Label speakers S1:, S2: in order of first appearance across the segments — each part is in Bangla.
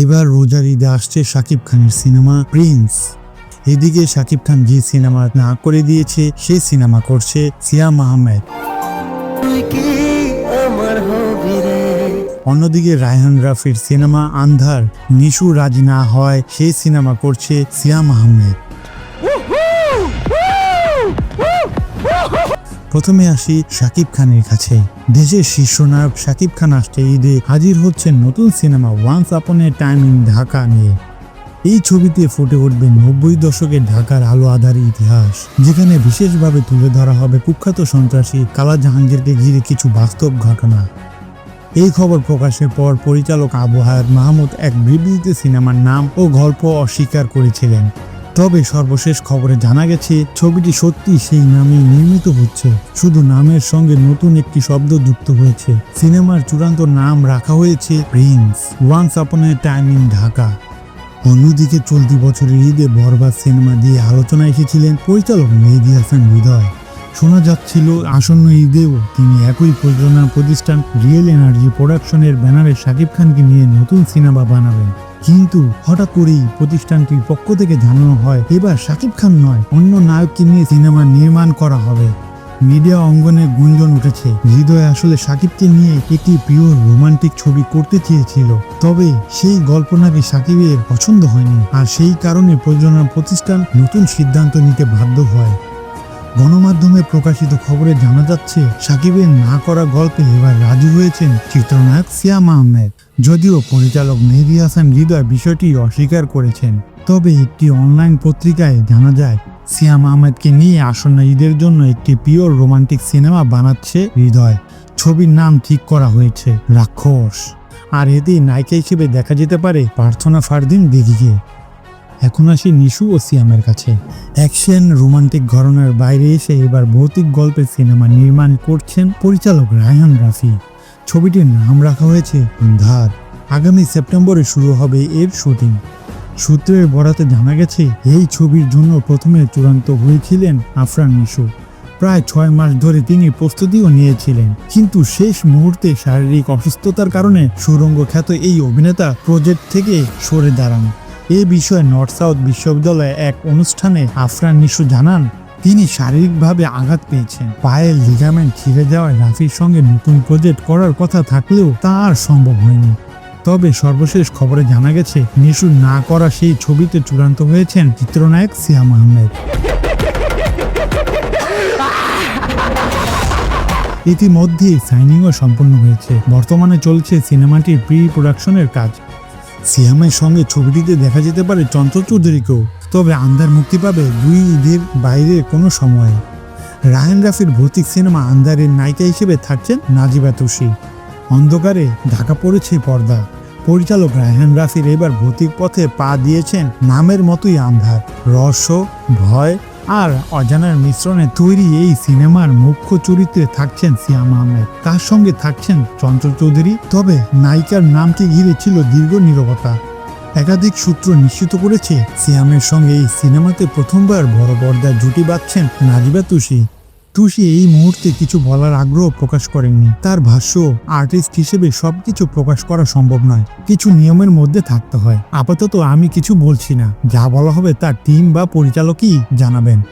S1: এবার রোজার ঈদে আসছে শাকিব খানের সিনেমা প্রিন্স। এদিকে শাকিব খান যে সিনেমা না করে দিয়েছে সেই সিনেমা করছে সিয়াম আহমেদ। অন্যদিকে রায়হান রাফির সিনেমা আন্ধার, নিশু রাজি না হয় সেই সিনেমা করছে সিয়াম আহমেদ। প্রথমে আসি শাকিব খানের কাছে। দেশের শীর্ষ নায়ক শাকিব খান আসছে ঈদে হাজির হচ্ছেন নতুন cinema once upon A time in Dhaka নিয়ে। এই ছবিতে ফুটে উঠবে নব্বই দশকের ঢাকার আলো আধার ইতিহাস, যেখানে বিশেষভাবে তুলে ধরা হবে কুখ্যাত সন্ত্রাসী কালা জাহাঙ্গীরকে ঘিরে কিছু বাস্তব ঘটনা। এই খবর প্রকাশের পর পরিচালক আবু হায়াত মাহমুদ এক বিবৃতিতে সিনেমার নাম ও গল্প অস্বীকার করেছিলেন। তবে সর্বশেষ খবরে জানা গেছে, ছবিটি সত্যি সেই নামেই নির্মিত হচ্ছে। শুধু নামের সঙ্গে নতুন একটি শব্দ যুক্ত হয়েছে। সিনেমার চূড়ান্ত নাম রাখা হয়েছে Prince. Once upon A time in Dhaka. অন্যদিকে চলতি বছরের ঈদে বরবাদ সিনেমা দিয়ে আলোচনা এসেছিলেন পরিচালক মেহেদি হাসান হৃদয়। শোনা যাচ্ছিল, আসন্ন ঈদেও তিনি একই প্রযোজনা প্রতিষ্ঠান রিয়েল এনার্জি প্রোডাকশনের ব্যানারে শাকিব খানকে নিয়ে নতুন সিনেমা বানাবেন। কিন্তু হঠাৎ করেই প্রতিষ্ঠানটির পক্ষ থেকে জানানো হয়, এবার শাকিব খান নয়, অন্য নায়ককে নিয়ে সিনেমা নির্মাণ করা হবে। মিডিয়া অঙ্গনে গুঞ্জন উঠেছে, হৃদয় আসলে সাকিবকে নিয়ে একটি প্রিয় রোমান্টিক ছবি করতে চেয়েছিল। তবে সেই গল্প নাকি সাকিবের পছন্দ হয়নি, আর সেই কারণে প্রযোজনা প্রতিষ্ঠান নতুন সিদ্ধান্ত নিতে বাধ্য হয়। গণমাধ্যমে প্রকাশিত খবরে জানা যাচ্ছে, সাকিবের না করা গল্পে এবার রাজি হয়েছেন চিত্রনায়ক সিয়াম আহমেদ। যদিও পরিচালক মেহেদি হাসান হৃদয় বিষয়টি অস্বীকার করেছেন, তবে একটি অনলাইন পত্রিকায় জানা যায়, সিয়াম আহমেদকে নিয়ে আসন্ন ঈদের জন্য একটি পিওর রোমান্টিক সিনেমা বানাচ্ছে হৃদয়। ছবির নাম ঠিক করা হয়েছে, রাক্ষস। আর এতেই নায়িকা হিসেবে দেখা যেতে পারে প্রার্থনা ফারদিন দিঘিকে এখন আসি নিশু ও সিয়ামের কাছে। অ্যাকশন, রোমান্টিক ঘরনার বাইরে এসে এবার ভৌতিক গল্পের সিনেমা নির্মাণ করছেন পরিচালক রায়হান রাফি। ছবিটির নাম রাখা হয়েছে ধার আগামী সেপ্টেম্বরে শুরু হবে এর শুটিং। সূত্রের বরাতে জানা গেছে, এই ছবির জন্য প্রথমে চূড়ান্ত হয়েছিলেন আফরান নিশু। প্রায় ছয় মাস ধরে তিনি প্রস্তুতিও নিয়েছিলেন। কিন্তু শেষ মুহূর্তে শারীরিক অসুস্থতার কারণে সুরঙ্গ খ্যাত এই অভিনেতা প্রজেক্ট থেকে সরে দাঁড়ান। এ বিষয়ে নর্থ সাউথ বিশ্ববিদ্যালয়ে এক অনুষ্ঠানে আফরান নিশু জানান, তিনি শারীরিকভাবে আঘাত পেয়েছেন। পায়ের লিগামেন্ট ছিঁড়ে যাওয়ায় রাফির সঙ্গে নতুন প্রজেক্ট করার কথা থাকলেও তা আর সম্ভব হয়নি। তবে সর্বশেষ খবরে জানা গেছে, নিশু না করা সেই ছবিতে চূড়ান্ত হয়েছেন চিত্রনায়ক সিয়াম আহমেদ। ইতিমধ্যেই সাইনিংও সম্পন্ন হয়েছে। বর্তমানে চলছে সিনেমাটির প্রি প্রোডাকশনের কাজ। সিয়ামের সঙ্গে ছবিটিতে দেখা যেতে পারে চঞ্চল চৌধুরীকেও। তবে আন্দার মুক্তি পাবে দুই ঈদের বাইরে কোনো সময়ে। রায়ন রাফির ভৌতিক সিনেমা আন্দারের নায়িকা হিসেবে থাকছেন নাজিবা তুষি অন্ধকারে ঢাকা পড়েছে পর্দা। পরিচালক রায়হান রাফির এবার ভৌতিক পথে পা দিয়েছেন নামের মতোই আন্ধার। রহস্য, ভয় আর অজানার মিশ্রণে তৈরি এই সিনেমার মুখ্য চরিত্রে থাকছেন সিয়াম আহমেদ। তার সঙ্গে থাকছেন চঞ্চল চৌধুরী, তবে নায়িকার নামকে ঘিরে ছিল দীর্ঘ নিরবতা। একাধিক সূত্র নিশ্চিত করেছে, সিয়ামের সঙ্গে এই সিনেমাতে প্রথমবার বড় পর্দায় জুটি বাঁধছেন নাজিবা তুষি। তুষি এই মুহূর্তে কিছু বলার আগ্রহ প্রকাশ করেননি। তার ভাষ্য আর্টিস্ট হিসেবে সবকিছু প্রকাশ করা সম্ভব নয়। কিছু নিয়মের মধ্যে থাকতে হয়। আপাতত আমি কিছু বলছি না। যা বলা হবে তার টিম বা পরিচালকই জানাবেন।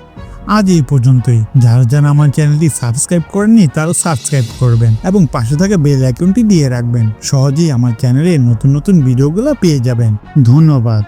S1: আজ এই পর্যন্তই। যারা যারা আমার চ্যানেলটি সাবস্ক্রাইব করেননি, তারাও সাবস্ক্রাইব করবেন এবং পাশে থাকা বেল আইকনটি দিয়ে রাখবেন। সহজেই আমার চ্যানেলে নতুন নতুন ভিডিওগুলো পেয়ে যাবেন। ধন্যবাদ।